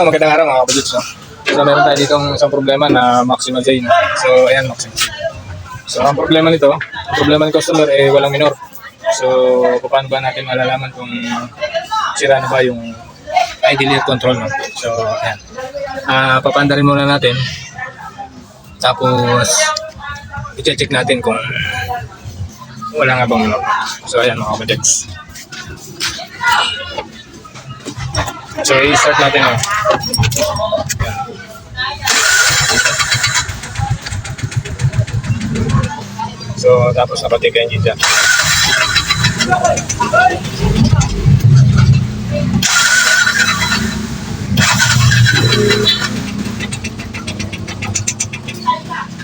Oh, magandang araw mga kapatid. So, so meron tayo ditong isang problema na Maxima J. No? So, ayan, Maxima J. So, ang problema nito, ang problema ng customer eh walang minor. So, paano ba natin malalaman kung sira na ba yung ideal control no? So, ayan. Ah, papanda rin muna natin. Tapos, i-check natin kung wala nga bang minor. So, ayan mga kapatid. So, i-start natin. No? So, tapos nakatik ang engine dyan.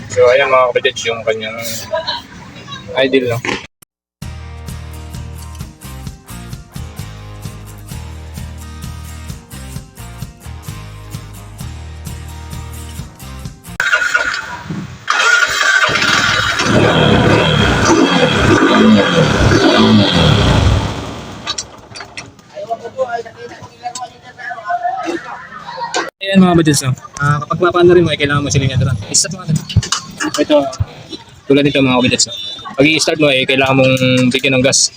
So, ayan mga kapatid, yung kanyang ideal, no? Ayan mga kapatid, no? Ah, kapag mapanda rin mo, eh, kailangan mo siling na doon. Isa pa Ito, tulad nito mga kapatid, no? Pag i-start mo, eh, kailangan mong bigyan ng gas.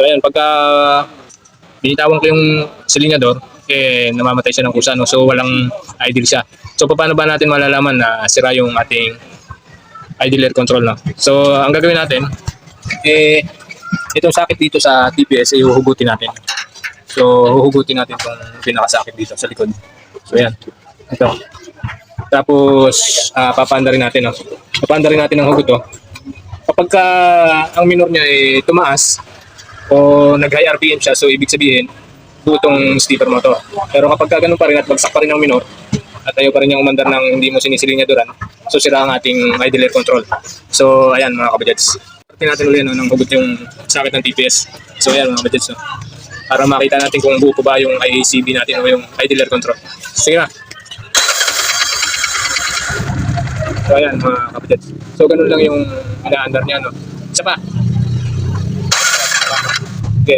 So ayan, pagka binitawan ko yung silinyador, eh namamatay siya ng kusa, no? so walang idle siya. So paano ba natin malalaman na sira yung ating idle air control? No? So ang gagawin natin, eh itong sakit dito sa TPS, eh huhugutin natin. So huhugutin natin itong pinakasakit dito sa likod. So ayan, ito. Tapos ah, papanda rin natin. No? Papanda rin natin ang hugot. Oh. Kapag ka ang minor niya ay tumaas, o nag-high RPM siya, so ibig sabihin, butong stepper mo to. Pero kapag ka ganun pa rin at bagsak pa rin ang minor, at ayaw pa rin yung umandar ng hindi mo sinisilingyaduran, so sira ang ating idle air control. So, ayan mga kabadjets. Pati natin ulit no, nang hugot yung sakit ng TPS. So, ayan mga kabadjets. No, para makita natin kung buo ba yung IACB natin o yung idle air control. Sige na. So, ayan mga kabadjets. So, ganun lang yung inaandar niya. No? Isa pa. Okay.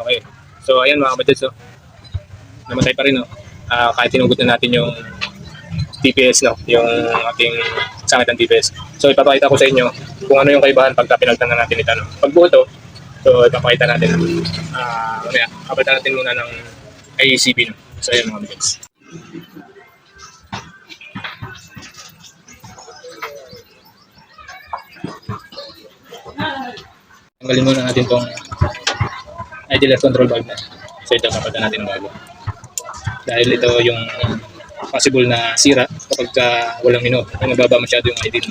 Okay. So, ayan mga kabadjad. So, namatay pa rin, no? Ah, kahit tinugot na natin yung TPS, no? Yung ating sakit ng TPS. So, ipapakita ko sa inyo kung ano yung kaibahan pagka pinagtan na natin ito, no? Pag buo to, so, ipapakita natin. Ah, mamaya, kapalitan natin muna ng IACB, no? So, ayan mga kabadjad. Tanggalin muna natin tong idle air control valve na. So ito, papalitan natin ng bago. Dahil ito yung possible na sira kapag ka walang minor. Kung mababa masyado yung idle.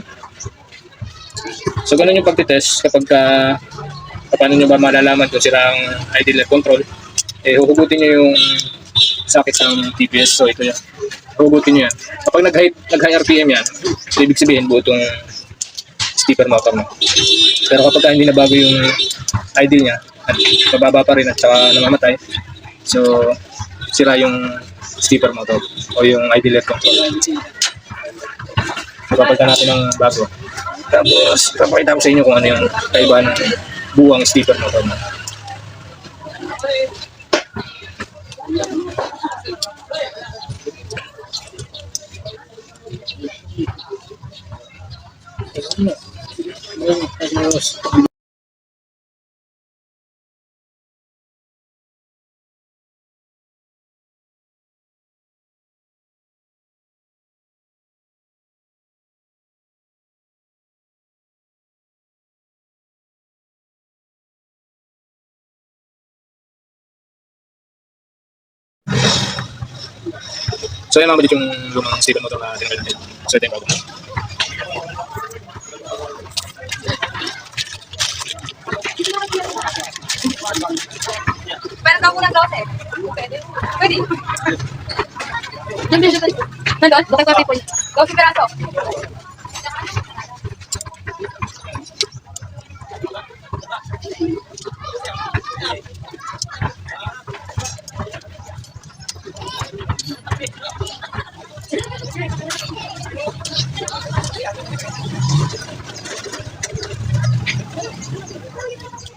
So ganun yung pagtitest kapag ka paano nyo ba malalaman kung sira ang idle air control eh huhugutin nyo yung sakit ng TPS. So ito yan. Huhugutin nyo yan. Kapag nag-high, nag-high RPM yan, so ibig sabihin buo itong steeper motor mo. Pero kapag ka hindi na bago yung ID niya at mababa pa rin at saka namamatay, so sira yung steeper motor o yung idle air control. So papalitan natin ng bago. Tapos papakita ko sa inyo kung ano yung kaibahan ng buwang steeper motor mo. Ayos. So yan mga kapatid, yung lumang motor na tinanggal natin. So. Pero daw kulang daw, sir. Pwede. Pwede. Nandiyan siya. Nandoon, bukay ko people. Daw si Peraso.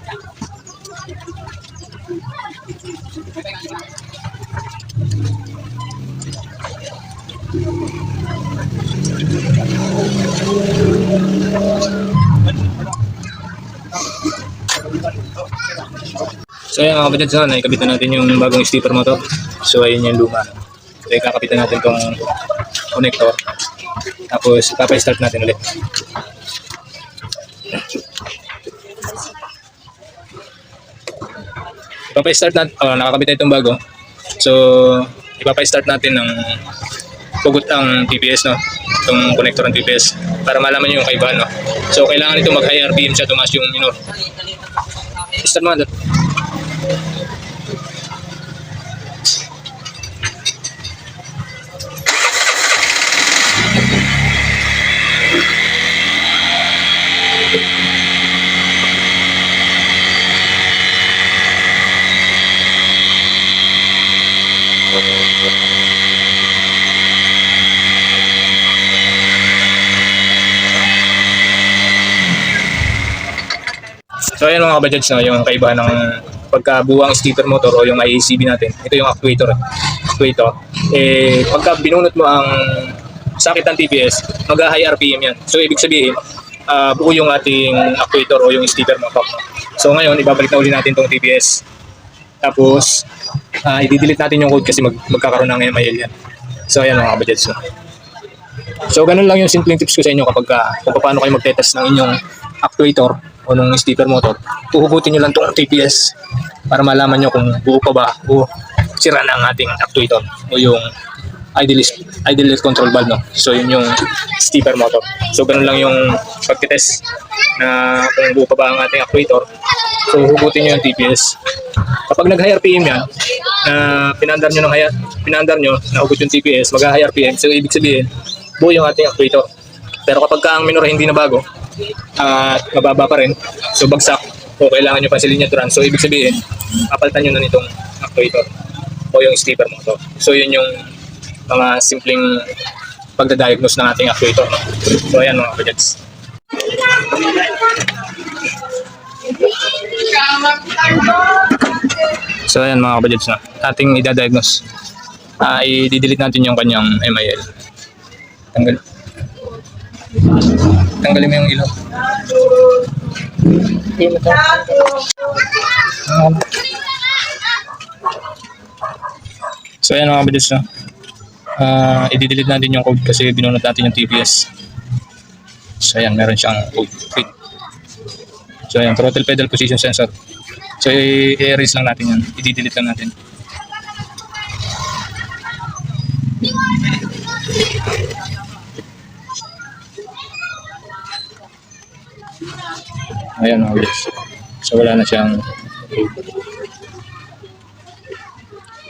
Yeah. So ayan mga kapatid, so naikabitan natin yung bagong stepper motor. So ayun yung luma. So ikakapitan natin tong connector. Tapos papa-start natin ulit. Ipapa-start natin, oh, nakakabit na itong bago. So ipapa-start natin ng pugot ang TPS no itong connector ng TPS para malaman nyo yung kaibahan no so kailangan ito mag high RPM siya tumaas yung minor start mo. So ayan mga kabadyads no, yung kaibahan ng pagkabuwang stepper motor o yung IACB natin. Ito yung actuator. Actuator. Eh, pagka binunot mo ang sakit ng TPS, mag-high RPM yan. So ibig sabihin, ah, buo yung ating actuator o yung stepper motor. So ngayon, ibabalik na uli natin tong TPS. Tapos, ah, i-delete natin yung code kasi mag magkakaroon ng MIL yan. So ayan mga kabadyads. No? So ganun lang yung simpleng tips ko sa inyo kapag ka, kung paano kayo magtetest ng inyong actuator o ng stepper motor. Uhugutin nyo lang itong TPS para malaman nyo kung buo pa ba o sira na ang ating actuator o yung idlest, idlest control valve. No? So yun yung stepper motor. So ganun lang yung pagtitest na kung buo pa ba ang ating actuator. So hugutin nyo yung TPS. Kapag nag-high RPM yan, na pinandar nyo ng high, pinandar nyo, nahugot yung TPS, mag-high RPM. So ibig sabihin, buo yung ating actuator. Pero kapag ka ang minor hindi na bago, at mababa pa rin, so bagsak, o kailangan nyo pa sa linyaturan. So ibig sabihin, kapalitan nyo na nitong actuator o yung stepper motor. So yun yung mga simpleng pagdadiagnose ng ating actuator. No? So ayan mga kapadyats. So ayan mga kapadyats na ating idadiagnose. Ah, i-delete natin yung kanyang MIL. Tanggal. Tanggalin mo yung ilaw. So ayan mga kapadyats na. Ah, i-delete natin yung code kasi binunot natin yung TPS. So ayan, meron siyang code. Wait. So ayan, throttle pedal position sensor. So i-erase lang natin yan. I-delete lang natin. Ayan mga guys. So wala na siyang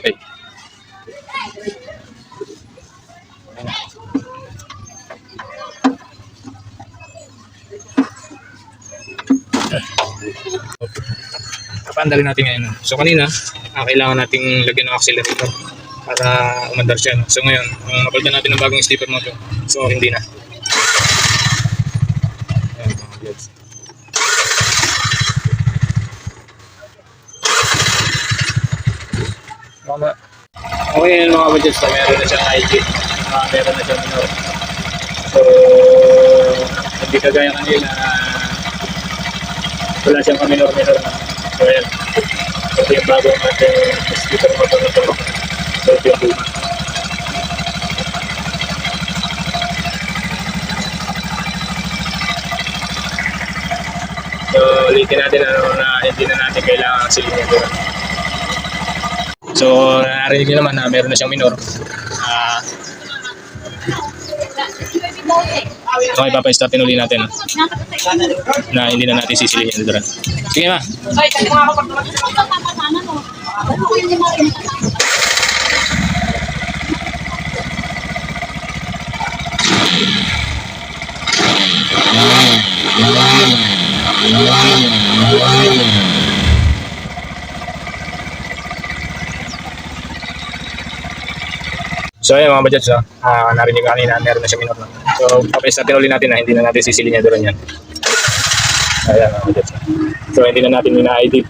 Ay. Kapandali natin ngayon. So kanina, ah, kailangan nating lagyan ng accelerator para umandar siya. So ngayon, kung napalitan natin ng bagong slipper motor, so hindi na. Ayan, mga guys. Mama. Yun mga budgets so meron na siyang IG. Uh, meron na siyang minor. So, hindi kagaya kanila na wala siyang minor-minor na. So, ayan. Ito yung bago natin speaker motor na to. So, ito yung luma. So, ulitin natin ano na hindi na natin kailangan silingin doon. So, narinig nyo naman na meron na siyang minor. Ah, so, ipapa-startin uli natin na hindi na natin sisilingin yung duran. Sige ma. So ayun mga badyats, oh. ah, uh, narinig ka kanina, meron na siya minor. So papayos natin ulit natin na hindi na natin sisili niya doon yan. Ayan mga badyats. Ah. So hindi na natin ina-ID.